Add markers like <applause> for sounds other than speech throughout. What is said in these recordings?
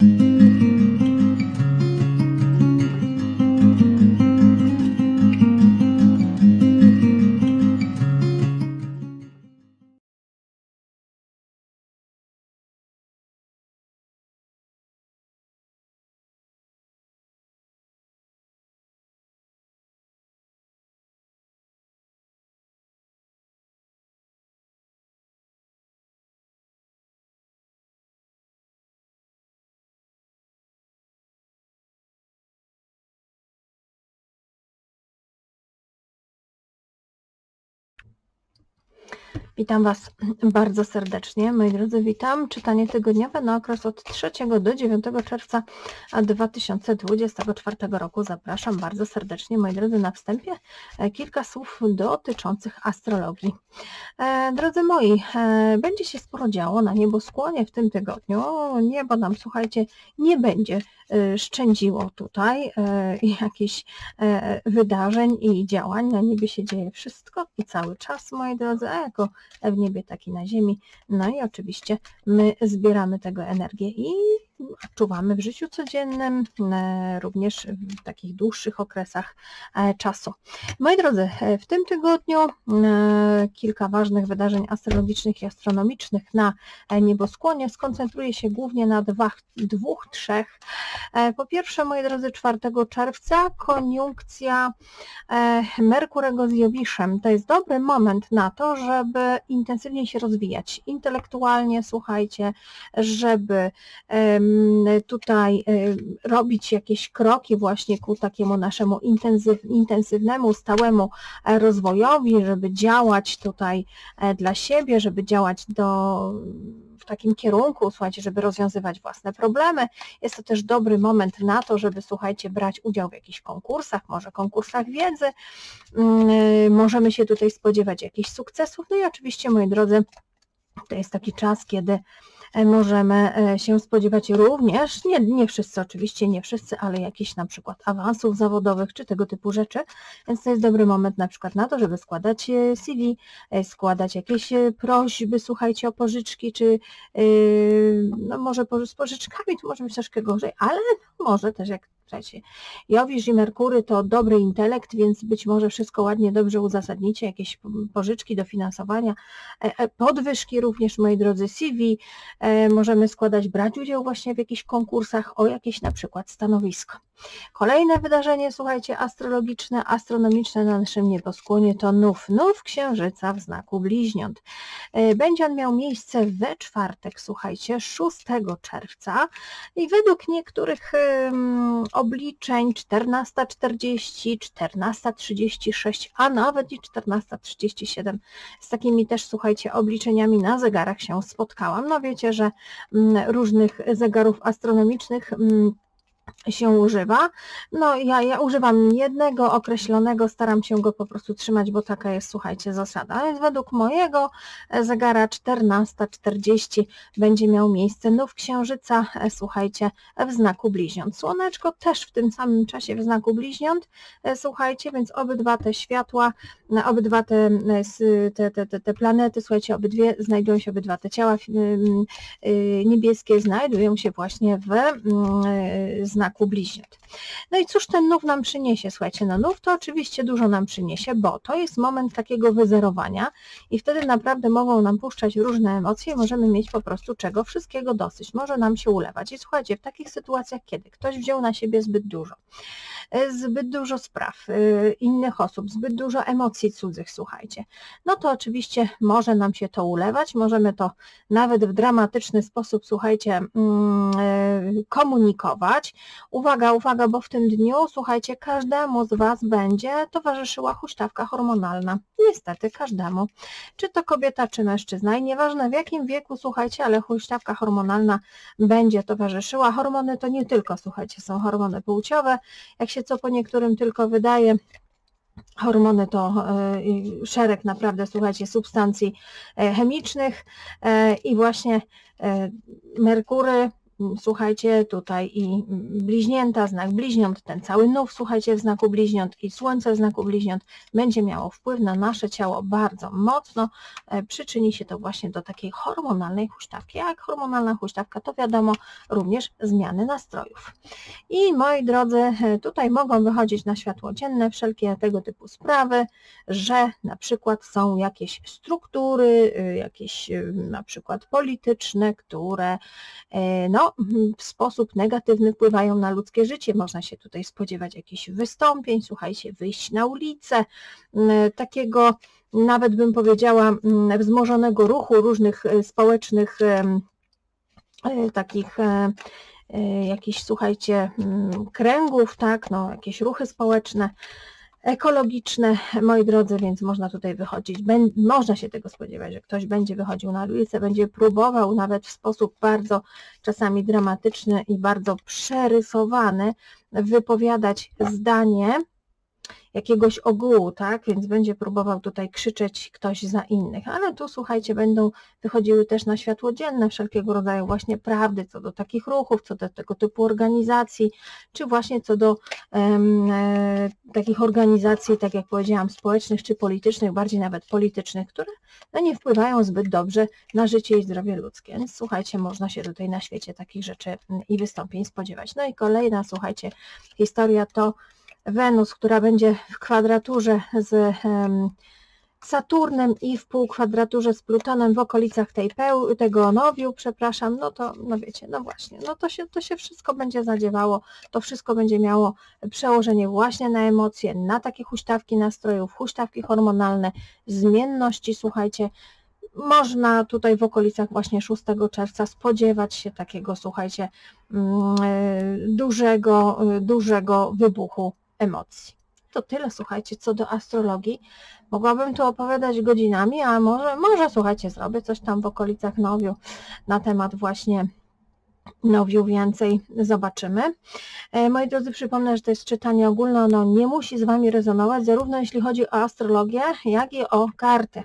Mm-hmm. Witam Was <clears throat> bardzo serdecznie. Moi drodzy, witam. Czytanie tygodniowe na okres od 3 do 9 czerwca 2024 roku. Zapraszam bardzo serdecznie, moi drodzy, na wstępie e, kilka słów dotyczących astrologii. E, drodzy moi, e, będzie się sporo działo na nieboskłonie w tym tygodniu. Niebo nam, słuchajcie, nie będzie szczędziło tutaj <laughs> jakichś wydarzeń i działań. Na niebie się dzieje wszystko i cały czas, moi drodzy, a jako w niebie, tak i na ziemi. No i oczywiście my zbieramy tego energię i odczuwamy w życiu codziennym, e, również w takich dłuższych okresach e, czasu. Moi drodzy, e, w tym tygodniu kilka ważnych wydarzeń astrologicznych i astronomicznych na nieboskłonie. Skoncentruję się głównie na dwa, dwóch, trzech. Po pierwsze, moi drodzy, 4 czerwca koniunkcja Merkurego z Jowiszem. To jest dobry moment na to, żeby intensywniej się rozwijać intelektualnie, słuchajcie, żeby tutaj robić jakieś kroki właśnie ku takiemu naszemu intensyw, intensywnemu, stałemu e, rozwojowi, żeby działać tutaj e, dla siebie, żeby działać do w takim kierunku, słuchajcie, żeby rozwiązywać własne problemy. Jest to też dobry moment na to, żeby, słuchajcie, brać udział w jakichś konkursach, może konkursach wiedzy. Mm, możemy się tutaj spodziewać jakichś sukcesów. No i oczywiście, moi drodzy, to jest taki czas, kiedy możemy e, się spodziewać również, nie, nie wszyscy oczywiście, nie wszyscy, ale jakichś na przykład awansów zawodowych czy tego typu rzeczy, więc to jest dobry moment na przykład na to, żeby składać e, CV, składać jakieś prośby, słuchajcie, o pożyczki, czy no może z pożyczkami to może być troszkę gorzej, ale może też jak Słuchajcie, Jowisz i Merkury to dobry intelekt, więc być może wszystko ładnie, dobrze uzasadnicie, jakieś pożyczki, dofinansowania, e, e, podwyżki również, moi drodzy, CV, e, możemy składać, brać udział właśnie w jakichś konkursach o jakieś na przykład stanowisko. Kolejne wydarzenie, słuchajcie, astrologiczne, astronomiczne na naszym nieboskłonie to nów, nów księżyca w znaku bliźniąt. Będzie on miał miejsce we czwartek, słuchajcie, 6 czerwca i według niektórych obliczeń 14.40, 14.36, a nawet i 14.37. Z takimi też, słuchajcie, obliczeniami na zegarach się spotkałam. No wiecie, że mm, różnych zegarów astronomicznych mm, się używa. No ja, ja używam jednego określonego, staram się go po prostu trzymać, bo taka jest, słuchajcie, zasada. Więc według mojego e, zegara 14.40 będzie miał miejsce nów księżyca, e, słuchajcie, w znaku bliźniąt. Słoneczko też w tym samym czasie w znaku bliźniąt, e, słuchajcie, więc obydwa te światła, obydwa te, te, te, te planety, słuchajcie, obydwie znajdują się, obydwa te ciała niebieskie znajdują się właśnie w znaku bliźniąt. No i cóż ten nów nam przyniesie? Słuchajcie, no nów to oczywiście dużo nam przyniesie, bo to jest moment takiego wyzerowania i wtedy naprawdę mogą nam puszczać różne emocje możemy mieć po prostu czego wszystkiego dosyć. Może nam się ulewać. I słuchajcie, w takich sytuacjach, kiedy ktoś wziął na siebie zbyt dużo, zbyt dużo spraw e, innych osób, zbyt dużo emocji cudzych, słuchajcie, no to oczywiście może nam się to ulewać, możemy to nawet w dramatyczny sposób, słuchajcie, mm, e, komunikować, Uwaga, uwaga, bo w tym dniu, słuchajcie, każdemu z Was będzie towarzyszyła huśtawka hormonalna. Niestety każdemu. Czy to kobieta, czy mężczyzna. I nieważne w jakim wieku, słuchajcie, ale huśtawka hormonalna będzie towarzyszyła. Hormony to nie tylko, słuchajcie, są hormony płciowe. Jak się co po niektórym tylko wydaje, Hormony to e, szereg naprawdę, słuchajcie, substancji e, chemicznych e, i właśnie Merkury słuchajcie, tutaj i bliźnięta, znak bliźniąt, ten cały nów, słuchajcie, w znaku bliźniąt i słońce w znaku bliźniąt będzie miało wpływ na nasze ciało bardzo mocno. E, Przyczyni się to właśnie do takiej hormonalnej huśtawki. Jak hormonalna huśtawka, to wiadomo, również zmiany nastrojów. I moi drodzy, e, tutaj mogą wychodzić na światło dzienne wszelkie tego typu sprawy, że na przykład są jakieś struktury, y, jakieś na przykład polityczne, które e, no, w sposób negatywny wpływają na ludzkie życie. Można się tutaj spodziewać jakichś wystąpień, słuchajcie, wyjść na ulicę, m, takiego nawet bym powiedziała m, wzmożonego ruchu różnych e, społecznych e, takich e, jakichś, słuchajcie, mm, kręgów, tak, no, jakieś ruchy społeczne, ekologiczne, moi drodzy, więc można tutaj wychodzić, można się tego spodziewać, że ktoś będzie wychodził na ulicę, będzie próbował nawet w sposób bardzo czasami dramatyczny i bardzo przerysowany wypowiadać zdanie jakiegoś ogółu, tak, więc będzie próbował tutaj krzyczeć ktoś za innych, ale tu słuchajcie, będą wychodziły też na światło dzienne wszelkiego rodzaju właśnie prawdy co do takich ruchów, co do tego typu organizacji, czy właśnie co do em, e, takich organizacji, tak jak powiedziałam, społecznych czy politycznych, bardziej nawet politycznych, które no, nie wpływają zbyt dobrze na życie i zdrowie ludzkie. Więc słuchajcie, można się tutaj na świecie takich rzeczy mm, i wystąpień spodziewać. No i kolejna, słuchajcie, historia to Wenus, która będzie w kwadraturze z em, Saturnem i w półkwadraturze z Plutonem w okolicach tej peł, tego nowiu, przepraszam, no to, no wiecie, no właśnie, no to się, to się wszystko będzie zadziewało, to wszystko będzie miało przełożenie właśnie na emocje, na takie huśtawki nastrojów, huśtawki hormonalne, zmienności, słuchajcie, można tutaj w okolicach właśnie 6 czerwca spodziewać się takiego, słuchajcie, mm, e, dużego, e, dużego wybuchu emocji. To tyle, słuchajcie, co do astrologii. Mogłabym tu opowiadać godzinami, a może, może słuchajcie, zrobię coś tam w okolicach Nowiu na temat właśnie Nowiu więcej zobaczymy. E, Moi drodzy, przypomnę, że to jest czytanie ogólne, ono nie musi z Wami rezonować, zarówno jeśli chodzi o astrologię, jak i o karty.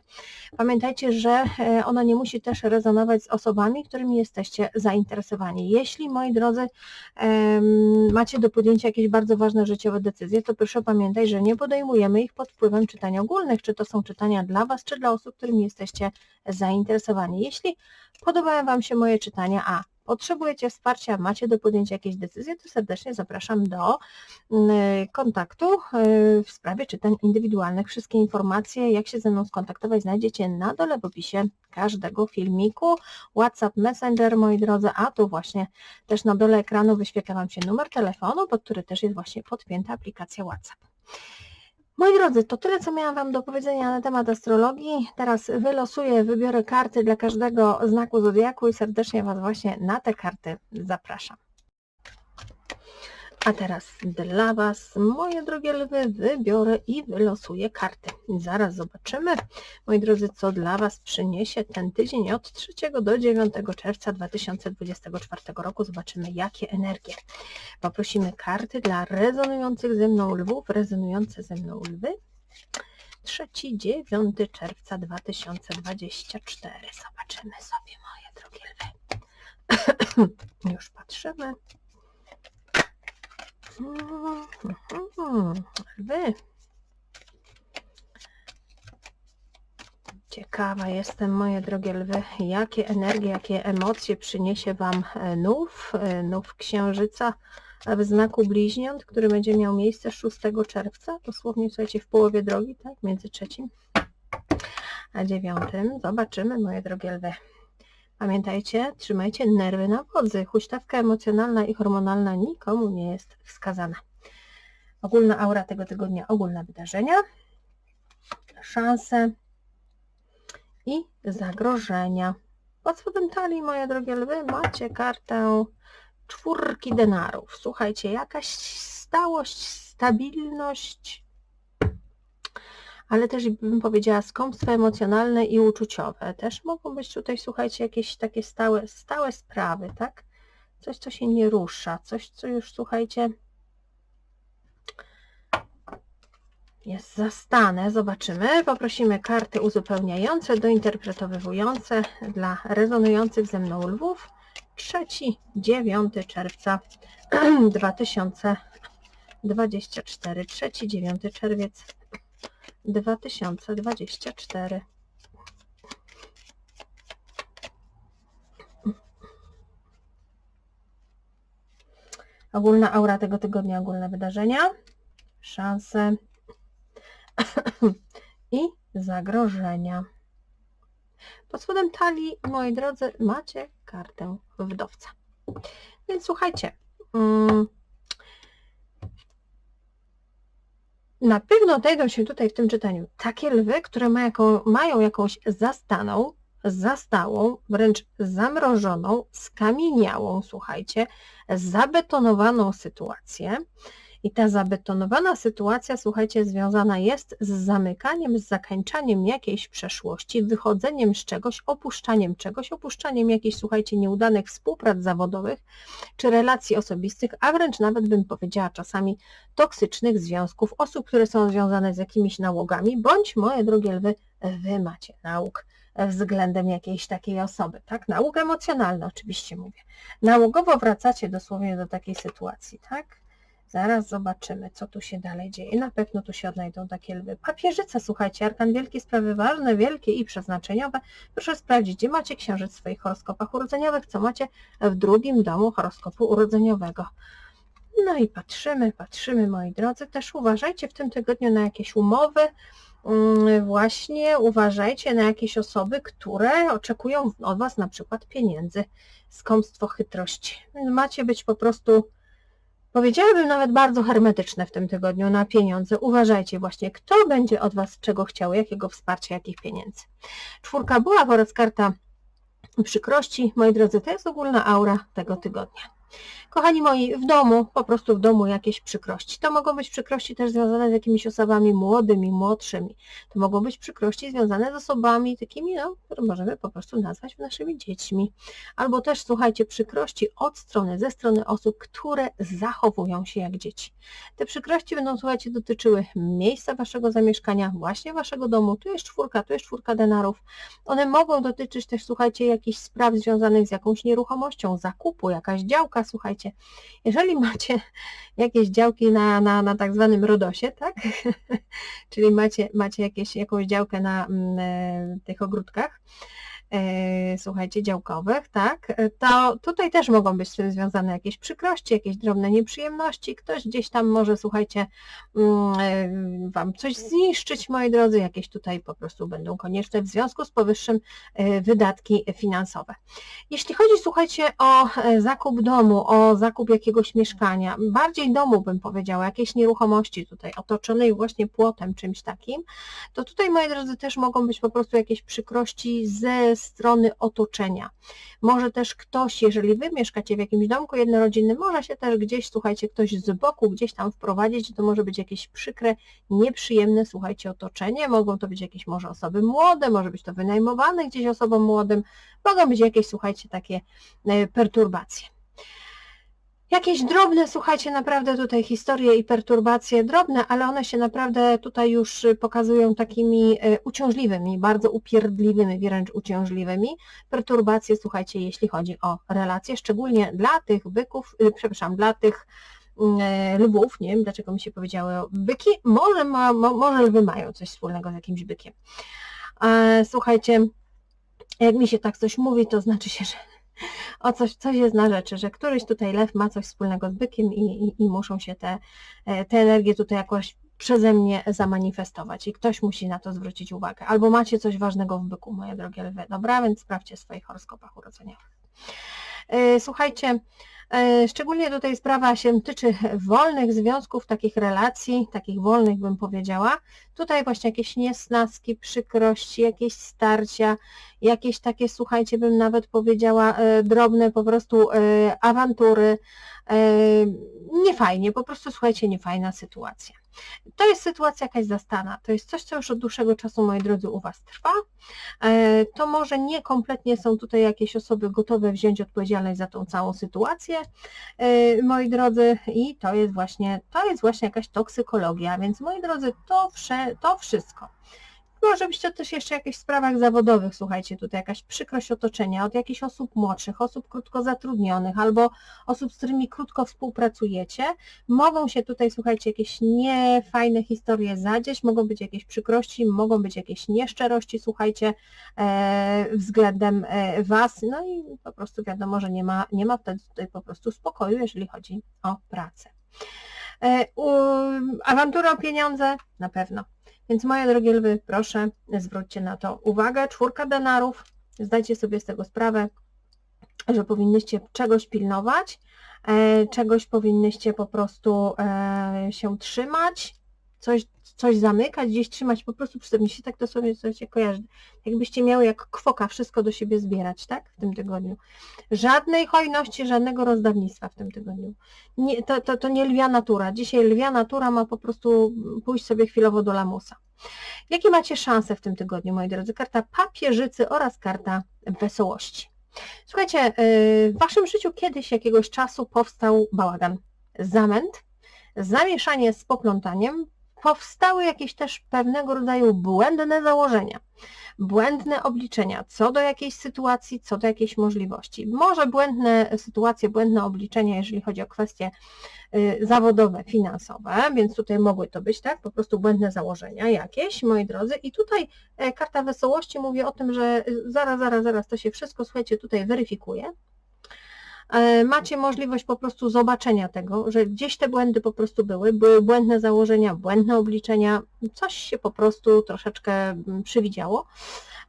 Pamiętajcie, że e, ono nie musi też rezonować z osobami, którymi jesteście zainteresowani. Jeśli, moi drodzy, macie do podjęcia jakieś bardzo ważne życiowe decyzje, to proszę pamiętać, że nie podejmujemy ich pod wpływem czytań ogólnych, czy to są czytania dla Was, czy dla osób, którymi jesteście zainteresowani. Jeśli podobają Wam się moje czytania, a potrzebujecie wsparcia, macie do podjęcia jakieś decyzje, to serdecznie zapraszam do mm, kontaktu y, w sprawie czytań indywidualnych. Wszystkie informacje, jak się ze mną skontaktować, znajdziecie na dole w opisie każdego filmiku. WhatsApp, Messenger, moi drodzy, a tu właśnie też na dole ekranu wyświetla Wam się numer telefonu, pod który też jest właśnie podpięta aplikacja WhatsApp. Moi drodzy, to tyle, co miałam Wam do powiedzenia na temat astrologii. Teraz wylosuję, wybiorę karty dla każdego znaku zodiaku i serdecznie Was właśnie na te karty zapraszam. A teraz dla Was, moje drogie lwy, wybiorę i wylosuję karty. Zaraz zobaczymy, moi drodzy, co dla Was przyniesie ten tydzień od 3 do 9 czerwca 2024 roku. Zobaczymy, jakie energie. Poprosimy karty dla rezonujących ze mną lwów, rezonujące ze mną lwy. 3-9 czerwca 2024. Zobaczymy sobie, moje drogie lwy. <clears throat> Już patrzymy. Lwy. Ciekawa jestem, moje drogie lwy, jakie energie, jakie emocje przyniesie Wam e, nów, e, nów księżyca w znaku bliźniąt, który będzie miał miejsce 6 czerwca, dosłownie słuchajcie w połowie drogi, tak, między trzecim a dziewiątym. Zobaczymy, moje drogie lwy. Pamiętajcie, trzymajcie nerwy na wodzy. Huśtawka emocjonalna i hormonalna nikomu nie jest wskazana. Ogólna aura tego tygodnia, ogólne wydarzenia, szanse i zagrożenia. Pod spodem talii, moje drogie lwy, macie kartę czwórki denarów. Słuchajcie, jakaś stałość, stabilność, ale też bym powiedziała skąpstwo emocjonalne i uczuciowe. Też mogą być tutaj, słuchajcie, jakieś takie stałe, stałe sprawy, tak? Coś, co się nie rusza, coś, co już, słuchajcie, jest zastane. Zobaczymy. Poprosimy karty uzupełniające, dointerpretowywujące dla rezonujących ze mną lwów trzeci, 9 czerwca <clears throat> 2024. Trzeci, 9 czerwiec 2024. Ogólna aura tego tygodnia, ogólne wydarzenia, szanse <clears throat> i zagrożenia. Pod spodem talii, moi drodzy, macie kartę wdowca. Więc słuchajcie, mm, na pewno znajdą się tutaj w tym czytaniu takie lwy, które ma jaką, mają jakąś zastaną, zastałą, wręcz zamrożoną, skamieniałą, słuchajcie, zabetonowaną sytuację. I ta zabetonowana sytuacja, słuchajcie, związana jest z zamykaniem, z zakańczaniem jakiejś przeszłości, wychodzeniem z czegoś, opuszczaniem czegoś, opuszczaniem jakichś, słuchajcie, nieudanych współprac zawodowych czy relacji osobistych, a wręcz nawet bym powiedziała czasami toksycznych związków, osób, które są związane z jakimiś nałogami, bądź, moje drogie lwy, wy macie nauk względem jakiejś takiej osoby, tak? Nauk emocjonalny oczywiście mówię. Nałogowo wracacie dosłownie do takiej sytuacji, tak? Zaraz zobaczymy, co tu się dalej dzieje. Na pewno tu się odnajdą takie lwy. Papieżyca, słuchajcie, arkan wielkie, sprawy ważne, wielkie i przeznaczeniowe. Proszę sprawdzić, gdzie macie księżyc w swoich horoskopach urodzeniowych, co macie w drugim domu horoskopu urodzeniowego. No i patrzymy, patrzymy, moi drodzy. Też uważajcie w tym tygodniu na jakieś umowy, mm, właśnie uważajcie na jakieś osoby, które oczekują od Was na przykład pieniędzy, skąpstwo, chytrość. Macie być po prostu Powiedziałabym nawet bardzo hermetyczne w tym tygodniu na pieniądze. Uważajcie właśnie, kto będzie od Was czego chciał, jakiego wsparcia, jakich pieniędzy. Czwórka była oraz karta przykrości. Moi drodzy, to jest ogólna aura tego tygodnia. Kochani moi, w domu, po prostu w domu jakieś przykrości. To mogą być przykrości też związane z jakimiś osobami młodymi, młodszymi. To mogą być przykrości związane z osobami takimi, no, które możemy po prostu nazwać naszymi dziećmi. Albo też, słuchajcie, przykrości od strony, ze strony osób, które zachowują się jak dzieci. Te przykrości będą, słuchajcie, dotyczyły miejsca waszego zamieszkania, właśnie waszego domu. Tu jest czwórka, tu jest czwórka denarów. One mogą dotyczyć też, słuchajcie, jakichś spraw związanych z jakąś nieruchomością, zakupu, jakaś działka, słuchajcie, jeżeli <laughs> macie jakieś działki na, na, na tak zwanym RODOSie, tak? <laughs> Czyli macie, macie jakieś, jakąś działkę na m, mm, e, tych ogródkach, słuchajcie, działkowych, tak, e, to tutaj też mogą być z tym związane jakieś przykrości, jakieś drobne nieprzyjemności, ktoś gdzieś tam może, słuchajcie, mm, e, Wam coś zniszczyć, moi drodzy, jakieś tutaj po prostu będą konieczne w związku z powyższym wydatki finansowe. Jeśli chodzi, słuchajcie, o zakup domu, o zakup jakiegoś mieszkania, bardziej domu bym powiedziała, jakiejś nieruchomości tutaj otoczonej właśnie płotem, czymś takim, to tutaj, moi drodzy, też mogą być po prostu jakieś przykrości ze strony otoczenia. Może też ktoś, jeżeli Wy mieszkacie w jakimś domku jednorodzinnym, może się też gdzieś, słuchajcie, ktoś z boku gdzieś tam wprowadzić, to może być jakieś przykre, nieprzyjemne, słuchajcie, otoczenie, mogą to być jakieś może osoby młode, może być to wynajmowane gdzieś osobom młodym, mogą być jakieś, słuchajcie, takie e, perturbacje. Jakieś drobne, słuchajcie, naprawdę tutaj historie i perturbacje drobne, ale one się naprawdę tutaj już pokazują takimi e, uciążliwymi, bardzo upierdliwymi, wręcz uciążliwymi. Perturbacje, słuchajcie, jeśli chodzi o relacje, szczególnie dla tych byków, e, przepraszam, dla tych mm, e, lwów, nie wiem dlaczego mi się powiedziały byki, może, ma, może lwy mają coś wspólnego z jakimś bykiem. Słuchajcie, jak mi się tak coś mówi, to znaczy się, że o coś, coś jest na rzeczy, że któryś tutaj lew ma coś wspólnego z bykiem i, i, i muszą się te, e, te energie tutaj jakoś przeze mnie zamanifestować i ktoś musi na to zwrócić uwagę. Albo macie coś ważnego w byku, moje drogie lwy. Dobra, więc sprawdźcie w swoich horoskopach urodzeniowych. E, słuchajcie, szczególnie tutaj sprawa się tyczy wolnych związków, takich relacji, takich wolnych bym powiedziała. Tutaj właśnie jakieś niesnaski, przykrości, jakieś starcia, jakieś takie, słuchajcie, bym nawet powiedziała, e, drobne po prostu awantury. Niefajnie, po prostu słuchajcie, niefajna sytuacja. To jest sytuacja jakaś zastana, to jest coś, co już od dłuższego czasu, moi drodzy, u Was trwa. E, to może nie kompletnie są tutaj jakieś osoby gotowe wziąć odpowiedzialność za tą całą sytuację, e, moi drodzy, i to jest właśnie, to jest właśnie jakaś toksykologia, więc moi drodzy, to, wsze, to wszystko Może być to też jeszcze jakieś w sprawach zawodowych, słuchajcie, tutaj jakaś przykrość otoczenia od jakichś osób młodszych, osób krótko zatrudnionych albo osób, z którymi krótko współpracujecie. Mogą się tutaj, słuchajcie, jakieś niefajne historie zadzieć, mogą być jakieś przykrości, mogą być jakieś nieszczerości, słuchajcie, e, względem e, Was, no i po prostu wiadomo, że nie ma, nie ma wtedy tutaj po prostu spokoju, jeżeli chodzi o pracę. E, u, awantura o pieniądze? Na pewno. Więc moje drogie lwy, proszę, zwróćcie na to uwagę. Czwórka denarów, zdajcie sobie z tego sprawę, że powinnyście czegoś pilnować, e, czegoś powinnyście po prostu e, się trzymać, coś, coś zamykać, gdzieś trzymać po prostu przy sobie. Się tak to sobie coś się kojarzy. Jakbyście miały jak kwoka wszystko do siebie zbierać, tak? W tym tygodniu. Żadnej hojności, żadnego rozdawnictwa w tym tygodniu. Nie, to, to, to nie lwia natura. Dzisiaj lwia natura ma po prostu pójść sobie chwilowo do lamusa. Jakie macie szanse w tym tygodniu, moi drodzy? Karta papieżycy oraz karta wesołości. Słuchajcie, y, w waszym życiu kiedyś jakiegoś czasu powstał bałagan, zamęt, zamieszanie z poplątaniem, powstały jakieś też pewnego rodzaju błędne założenia, błędne obliczenia co do jakiejś sytuacji, co do jakiejś możliwości. Może błędne sytuacje, błędne obliczenia, jeżeli chodzi o kwestie y, zawodowe, finansowe, więc tutaj mogły to być tak, po prostu błędne założenia jakieś, moi drodzy. I tutaj e, karta wesołości mówi o tym, że y, zaraz, zaraz, zaraz to się wszystko, słuchajcie, tutaj weryfikuje, macie możliwość po prostu zobaczenia tego, że gdzieś te błędy po prostu były, były błędne założenia, błędne obliczenia, coś się po prostu troszeczkę mm, przywidziało.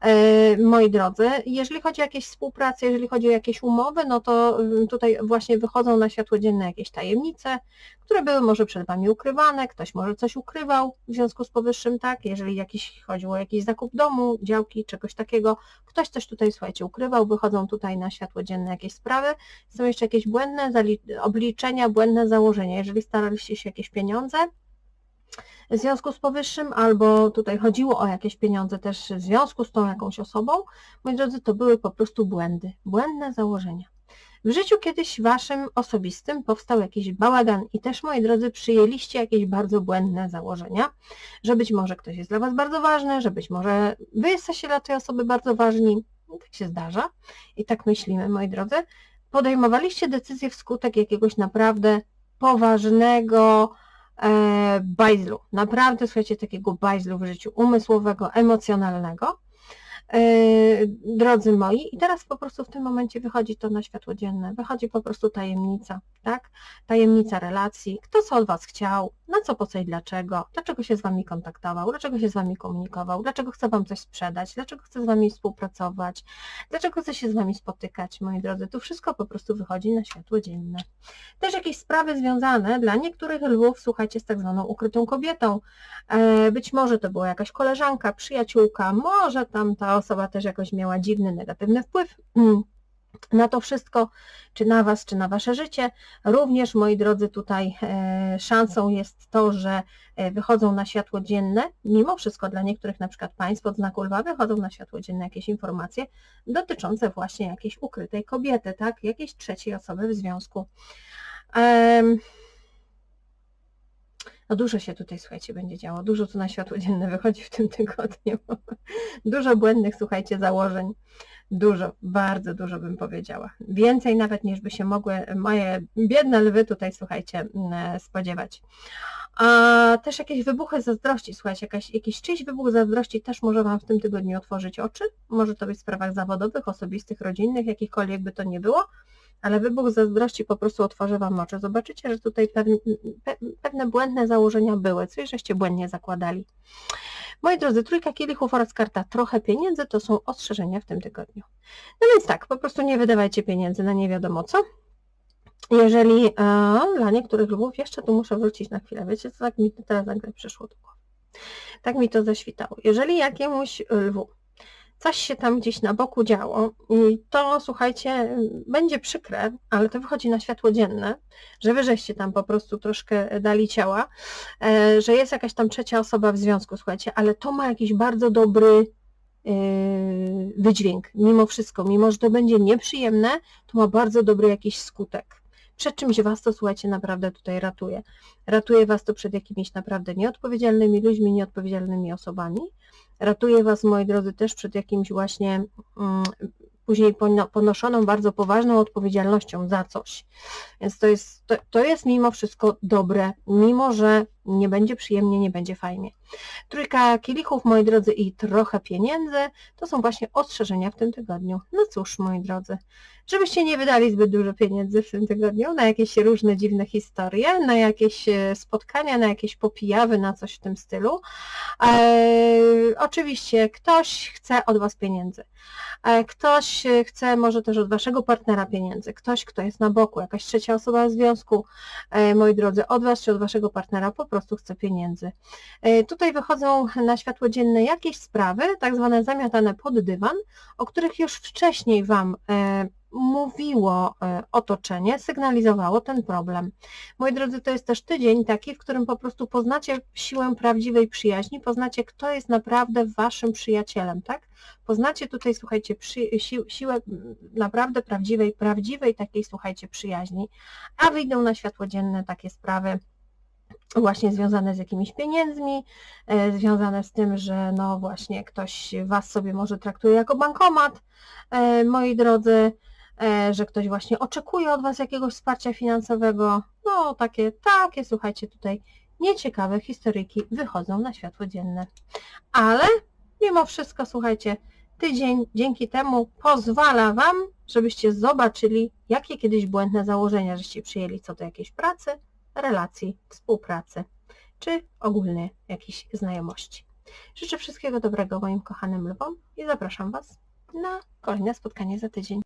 E, moi drodzy, jeżeli chodzi o jakieś współpracę, jeżeli chodzi o jakieś umowy, no to mm, tutaj właśnie wychodzą na światło dzienne jakieś tajemnice, które były może przed Wami ukrywane, ktoś może coś ukrywał w związku z powyższym, tak, jeżeli jakiś, chodziło o jakiś zakup domu, działki, czegoś takiego, ktoś coś tutaj, słuchajcie, ukrywał, wychodzą tutaj na światło dzienne jakieś sprawy, są jeszcze jakieś błędne obliczenia, błędne założenia, jeżeli staraliście się jakieś pieniądze, w związku z powyższym, albo tutaj chodziło o jakieś pieniądze też w związku z tą jakąś osobą, moi drodzy, to były po prostu błędy, błędne założenia. W życiu kiedyś waszym osobistym powstał jakiś bałagan i też, moi drodzy, przyjęliście jakieś bardzo błędne założenia, że być może ktoś jest dla was bardzo ważny, że być może wy jesteście dla tej osoby bardzo ważni. I tak się zdarza i tak myślimy, moi drodzy. Podejmowaliście decyzję wskutek jakiegoś naprawdę poważnego, e, bajzlu. Naprawdę, słuchajcie, takiego bajzlu w życiu umysłowego, emocjonalnego. E, drodzy moi, i teraz po prostu w tym momencie wychodzi to na światło dzienne, wychodzi po prostu tajemnica, tak? Tajemnica relacji, kto co od Was chciał, na co, po co i dlaczego, dlaczego się z Wami kontaktował, dlaczego się z Wami komunikował, dlaczego chce Wam coś sprzedać, dlaczego chce z Wami współpracować, dlaczego chce się z Wami spotykać, moi drodzy, tu wszystko po prostu wychodzi na światło dzienne. Też jakieś sprawy związane dla niektórych lwów, słuchajcie, z tak zwaną ukrytą kobietą. E, być może to była jakaś koleżanka, przyjaciółka, może tam ta osoba też jakoś miała dziwny, negatywny wpływ. Mm, na to wszystko, czy na Was, czy na Wasze życie. Również, moi drodzy, tutaj e, szansą jest to, że e, wychodzą na światło dzienne, mimo wszystko dla niektórych na przykład państw od znaku lwa wychodzą na światło dzienne jakieś informacje dotyczące właśnie jakiejś ukrytej kobiety, tak, jakiejś trzeciej osoby w związku. No dużo się tutaj, słuchajcie, będzie działo. Dużo tu na światło dzienne wychodzi w tym tygodniu. <laughs> dużo błędnych, słuchajcie, założeń. Dużo, bardzo dużo bym powiedziała. Więcej nawet niż by się mogły moje biedne lwy tutaj, słuchajcie, spodziewać. A też jakieś wybuchy zazdrości, słuchajcie, jakaś, jakiś czyjś wybuch zazdrości też może Wam w tym tygodniu otworzyć oczy. Może to być w sprawach zawodowych, osobistych, rodzinnych, jakichkolwiek by to nie było ale wybuch zazdrości po prostu otworzy Wam oczy. Zobaczycie, że tutaj pewne, pewne błędne założenia były, coś żeście błędnie zakładali. Moi drodzy, trójka kielichów oraz karta trochę pieniędzy to są ostrzeżenia w tym tygodniu. No więc tak, po prostu nie wydawajcie pieniędzy na nie wiadomo co. Jeżeli e, dla niektórych lwów, jeszcze tu muszę wrócić na chwilę, wiecie co, tak mi to teraz nagle przyszło do głowy. Tak mi to zaświtało. Jeżeli jakiemuś lwu coś się tam gdzieś na boku działo i to, słuchajcie, będzie przykre, ale to wychodzi na światło dzienne, że wy żeście tam po prostu troszkę dali ciała, e, że jest jakaś tam trzecia osoba w związku, słuchajcie, ale to ma jakiś bardzo dobry e, wydźwięk, mimo wszystko, mimo że to będzie nieprzyjemne, to ma bardzo dobry jakiś skutek. Przed czymś Was to, słuchajcie, naprawdę tutaj ratuje. Ratuje Was to przed jakimiś naprawdę nieodpowiedzialnymi ludźmi, nieodpowiedzialnymi osobami, ratuje Was, moi drodzy, też przed jakimś właśnie mm, później pono- ponoszoną bardzo poważną odpowiedzialnością za coś. Więc to jest, to, to jest mimo wszystko dobre, mimo że nie będzie przyjemnie, nie będzie fajnie. Trójka kielichów, moi drodzy, i trochę pieniędzy, to są właśnie ostrzeżenia w tym tygodniu. No cóż, moi drodzy, żebyście nie wydali zbyt dużo pieniędzy w tym tygodniu na jakieś różne dziwne historie, na jakieś e, spotkania, na jakieś popijawy, na coś w tym stylu. Oczywiście ktoś chce od Was pieniędzy. E, Ktoś e, chce może też od Waszego partnera pieniędzy, ktoś, kto jest na boku, jakaś trzecia osoba w związku, e, moi drodzy, od Was czy od Waszego partnera po prostu chce pieniędzy. Tutaj wychodzą na światło dzienne jakieś sprawy, tak zwane zamiatane pod dywan, o których już wcześniej Wam mówiło e, otoczenie, sygnalizowało ten problem. Moi drodzy, to jest też tydzień taki, w którym po prostu poznacie siłę prawdziwej przyjaźni, poznacie, kto jest naprawdę Waszym przyjacielem, tak? Poznacie tutaj, słuchajcie, przy, si, siłę naprawdę prawdziwej, prawdziwej takiej, słuchajcie, przyjaźni, a wyjdą na światło dzienne takie sprawy, właśnie związane z jakimiś pieniędzmi, e, związane z tym, że no właśnie ktoś Was sobie może traktuje jako bankomat, e, moi drodzy, że ktoś właśnie oczekuje od Was jakiegoś wsparcia finansowego, no takie, takie, słuchajcie, tutaj nieciekawe historyjki wychodzą na światło dzienne. Ale mimo wszystko, słuchajcie, tydzień dzięki temu pozwala Wam, żebyście zobaczyli, jakie kiedyś błędne założenia żeście przyjęli co do jakiejś pracy, relacji, współpracy, czy ogólnie jakichś znajomości. Życzę wszystkiego dobrego moim kochanym lwom i zapraszam Was na kolejne spotkanie za tydzień.